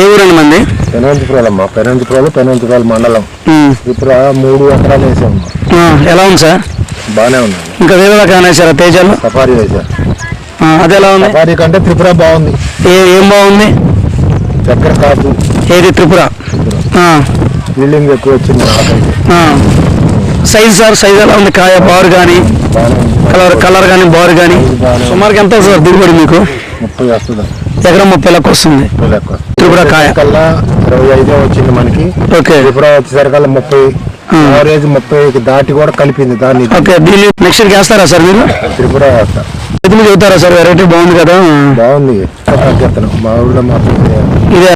ఏ ఊరండి మంది? పెనంతిపురాలు అమ్మ పెనంతిపురాలు పెనంతిపురాలు మండలం. ఇప్పుడు మూడు ఎకరాలు వేసాం ఆ, ఎలా ఉంది సార్? బాగానే ఉంది. ఇంకా వేరే రకాలు వేసారా తేజాలు? సఫారీ వేసా. అది ఎలా ఉంది? సఫారీ కంటే త్రిపుర బాగుంది. ఏ ఏం బాగుంది? చక్కెర కాపు. ఏది త్రిపుర? బిల్డింగ్ ఎక్కువ వచ్చింది. సైజ్ సార్ సైజ్ ఎలా ఉంది? కాయ బారు కానీ కలర్ కలర్ కానీ బారు కానీ సుమారుకి ఎంత సార్ దిగుబడి మీకు? ముప్పై వస్తుంది. ఎకరం ముప్పై లెక్క వస్తుంది. ముప్పై లెక్క త్రిపుర కాయ. కల్లా ఇరవై ఐదే వచ్చింది మనకి. ఓకే. త్రిపుర వచ్చేసరికల్లా ముప్పై. యావరేజ్ ముప్పై దాటి కూడా కలిపింది దాన్ని. ఓకే దీన్ని నెక్స్ట్ వేస్తారా సార్ మీరు? త్రిపుర రైతులు చెబుతారా సార్ వెరైటీ బాగుంది కదా? బాగుంది. మా ఊళ్ళో మాత్రం ఇదే.